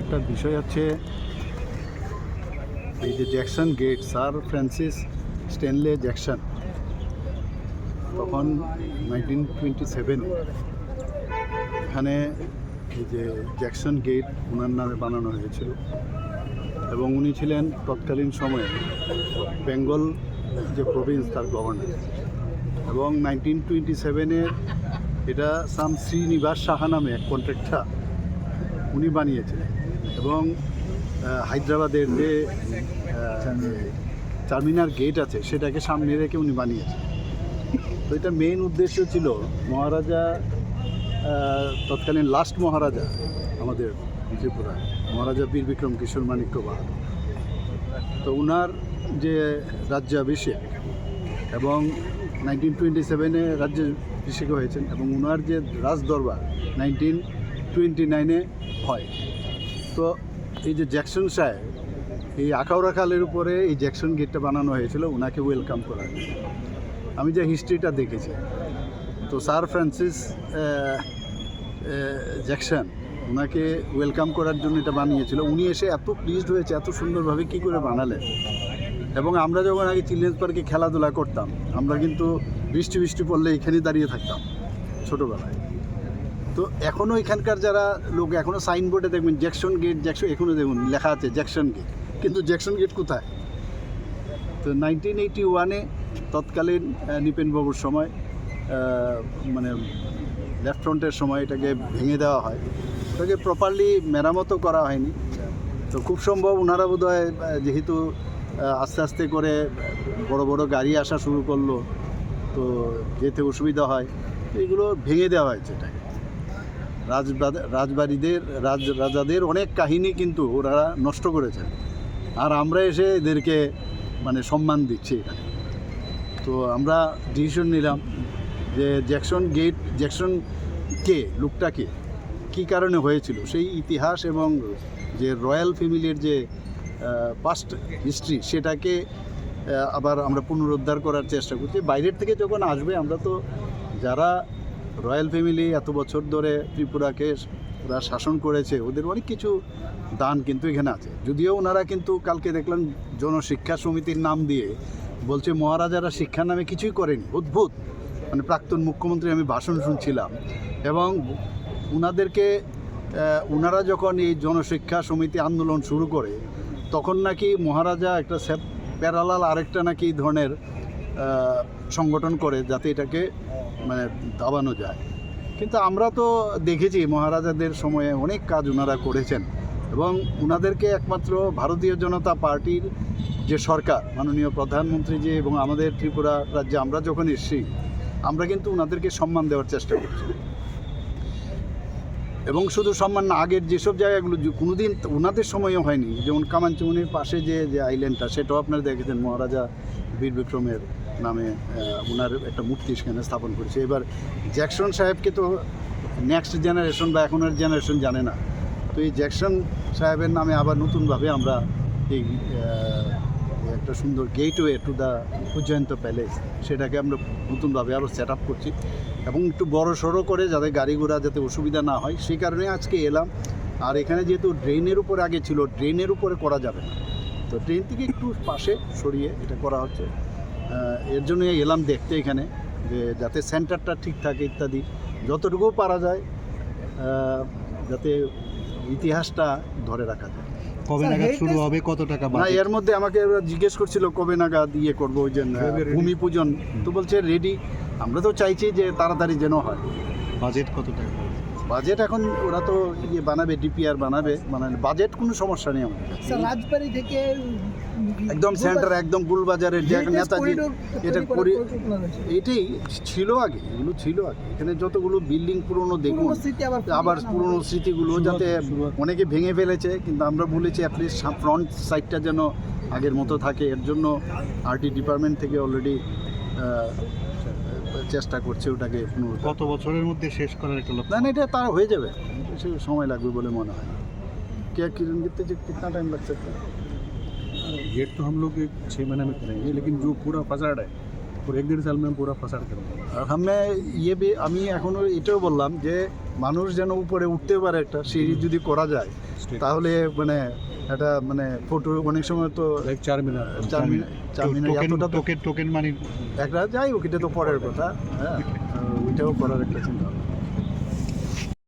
একটা বিষয় হচ্ছে এই যে Jackson gate sir Francis Stanley Jackson. তখন নাইনটিন টোয়েন্টি সেভেন এখানে এই যে জ্যাকসন গেট ওনার নামে বানানো হয়েছিল এবং উনি ছিলেন তৎকালীন সময়ে বেঙ্গল যে প্রভিন্স তার গভর্নর। এবং নাইনটিন টোয়েন্টি সেভেনের এটা সাম শ্রীনিবাস সাহা নামে এক কন্ট্রাক্টর উনি বানিয়েছিলেন। এবং হায়দ্রাবাদের যে চারমিনার গেট আছে, সেটাকে সামনে রেখে উনি বানিয়েছেন। তো এটা মেইন উদ্দেশ্য ছিল মহারাজা তৎকালীন লাস্ট মহারাজা আমাদের ত্রিপুরা মহারাজা বীর বিক্রম কিশোর মাণিক্য বাহাদুর তো উনার যে রাজ্যাভিষেক এবং নাইনটিন টোয়েন্টি সেভেনে রাজ্যাভিষেক হয়েছেন এবং উনার যে রাজদরবার নাইনটিন টোয়েন্টি নাইনে হয়। তো এই যে জ্যাকসন সাহেব এই আখাউড়া খালের উপরে এই জ্যাকসন গেটটা বানানো হয়েছিল ওনাকে ওয়েলকাম করার। আমি যে হিস্ট্রিটা দেখেছি, তো স্যার ফ্রান্সিস জ্যাকসন ওনাকে ওয়েলকাম করার জন্য এটা বানিয়েছিল। উনি এসে এত প্লিজড হয়েছে, এত সুন্দরভাবে কী করে বানালেন। এবং আমরা যখন আগে চিলড্রেন্স পার্কে খেলাধুলা করতাম, আমরা কিন্তু বৃষ্টি বৃষ্টি পড়লে এখানেই দাঁড়িয়ে থাকতাম ছোটোবেলায়। তো এখনও এখানকার যারা লোক এখনও সাইনবোর্ডে দেখবেন জ্যাকসন গেট জ্যাকসন এখনও দেখুন লেখা আছে জ্যাকসন গেট কিন্তু জ্যাকসন গেট কোথায়? তো নাইনটিন এইটি ওয়ানে তৎকালীন আহ, নিপেনবাবুর সময় মানে লেফট ফ্রন্টের সময় এটাকে ভেঙে দেওয়া হয়। এটাকে প্রপারলি মেরামতও করা হয়নি। তো খুব সম্ভব ওনারা বোধ যেহেতু আস্তে আস্তে করে বড় বড় গাড়ি আসা শুরু করল তো যেতে অসুবিধা হয় এগুলো ভেঙে দেওয়া হয়েছে এটাকে। রাজবাড়িদের রাজ রাজাদের অনেক কাহিনী কিন্তু ওরা নষ্ট করেছে। আর আমরা এসে এদেরকে মানে সম্মান দিচ্ছি এখানে। তো আমরা ডিসিশন নিলাম যে জ্যাকসন গেট জ্যাকসন কে? লোকটা কে? কী কারণে হয়েছিল? সেই ইতিহাস এবং যে রয়্যাল ফ্যামিলির যে পাস্ট হিস্ট্রি সেটাকে আবার আমরা পুনরুদ্ধার করার চেষ্টা করছি। বাইরের থেকে যখন আসবে, আমরা তো যারা রয়্যাল ফ্যামিলি এত বছর ধরে ত্রিপুরাকে ওরা শাসন করেছে, ওদের অনেক কিছু দান কিন্তু এখানে আছে। যদিও ওনারা কিন্তু কালকে দেখলাম জনশিক্ষা সমিতির নাম দিয়ে বলছে, মহারাজারা শিক্ষার নামে কিছুই করেনি। অদ্ভুত। মানে প্রাক্তন মুখ্যমন্ত্রী আমি ভাষণ শুনছিলাম এবং ওনাদেরকে ওনারা যখন এই জনশিক্ষা সমিতি আন্দোলন শুরু করে, তখন নাকি মহারাজা একটা প্যারালাল আরেকটা নাকি ধরনের সংগঠন করে যাতে এটাকে মানে দাবানো যায়। কিন্তু আমরা তো দেখেছি মহারাজাদের সময়ে অনেক কাজ ওনারা করেছেন এবং ওনাদেরকে একমাত্র ভারতীয় জনতা পার্টির যে সরকার, মাননীয় প্রধানমন্ত্রী যে এবং আমাদের ত্রিপুরা রাজ্যে আমরা যখন এসেছি, আমরা কিন্তু ওনাদেরকে সম্মান দেওয়ার চেষ্টা করছি। এবং শুধু সম্মান না, আগের যেসব জায়গাগুলো যে কোনোদিন ওনাদের সময়ও হয়নি, যেমন কামাঞ্চমনির পাশে যে যে আইল্যান্ডটা সেটাও আপনারা দেখেছেন, মহারাজা বীর বিক্রমের নামে ওনার একটা মূর্তি সেখানে স্থাপন করেছে। এবার জ্যাকসন সাহেবকে তো নেক্সট জেনারেশন বা এখনের জেনারেশন জানে না। তো এই জ্যাকসন সাহেবের নামে আবার নতুনভাবে আমরা এই একটা সুন্দর gateway to the Ujjayanta palace সেটাকে আমরা নতুনভাবে আরও সেট আপ করছি এবং একটু বড় সড়ো করে যাতে গাড়ি ঘোড়া যাতে অসুবিধা না হয়, সেই কারণে আজকে এলাম। আর এখানে যেহেতু ড্রেনের উপরে আগে ছিল ড্রেনের উপরে করা যাবে না। তো ট্রেন থেকে একটু পাশে সরিয়ে এটা করা হচ্ছে। এর জন্য এলাম দেখতে এখানে যে যাতে সেন্টারটা ঠিক থাকে ইত্যাদি। যতটুকু পারা যায় যাতে ইতিহাসটা ধরে রাখা যায়। কবে নাগাদ শুরু হবে কত টাকা না এর মধ্যে আমাকে জিজ্ঞেস করছিল কবে নাগাদ ইয়ে করব ওই যে ভূমি পূজন? তো বলছে রেডি আমরা তো চাইছি যে তাড়াতাড়ি যেন হয়। বাজেট কত টাকা? বাজেট এখন ওরা তো ইয়ে বানাবে ডিপিআর বানাবে মানে বাজেট কোনো সমস্যা নেই আমাদের। রাজবাড়ি থেকে একদম সেন্টার একদম গুলবাজারের যে নেতাজি এটা করি এটাই ছিল আগে এগুলো ছিল আগে। এখানে যতগুলো বিল্ডিং পুরনো দেখুন আবার পুরনো স্মৃতিগুলো যাতে অনেকে ভেঙে ফেলেছে কিন্তু আমরা বলেছি অ্যাটলিস্ট ফ্রন্ট সাইডটা যেন আগের মতো থাকে। এর জন্য আরটি ডিপার্টমেন্ট থেকে অলরেডি চেষ্টা করছে ওটাকে কত বছরের মধ্যে শেষ করার একটা লক্ষ্য? না এটা তার হয়ে যাবে। সময় লাগবে বলে মনে হয়। কে কিরণ করতে যে কত টাইম লাগছে? गेट तो हम लोग एक छः महीने में करेंगे लेकिन जो पूरा फसाड है और एक डेढ़ साल में हम पूरा फसाड कर আর আমি ইয়ে বে- আমি এখনো এটাও বললাম যে মানুষ যেন উপরে উঠতে পারে একটা সিঁড়ি যদি করা যায় তাহলে মানে একটা মানে ফটো অনেক সময় তো लाइक चार मीनार চার মিনিট চার মিনিট টোকেন এতটা তো টোকেন টোকেন মানি একটা যাই হোক এটা তো পরের কথা হ্যাঁ আহ, ওইটাও করার একটা চিন্তা ভাবনা।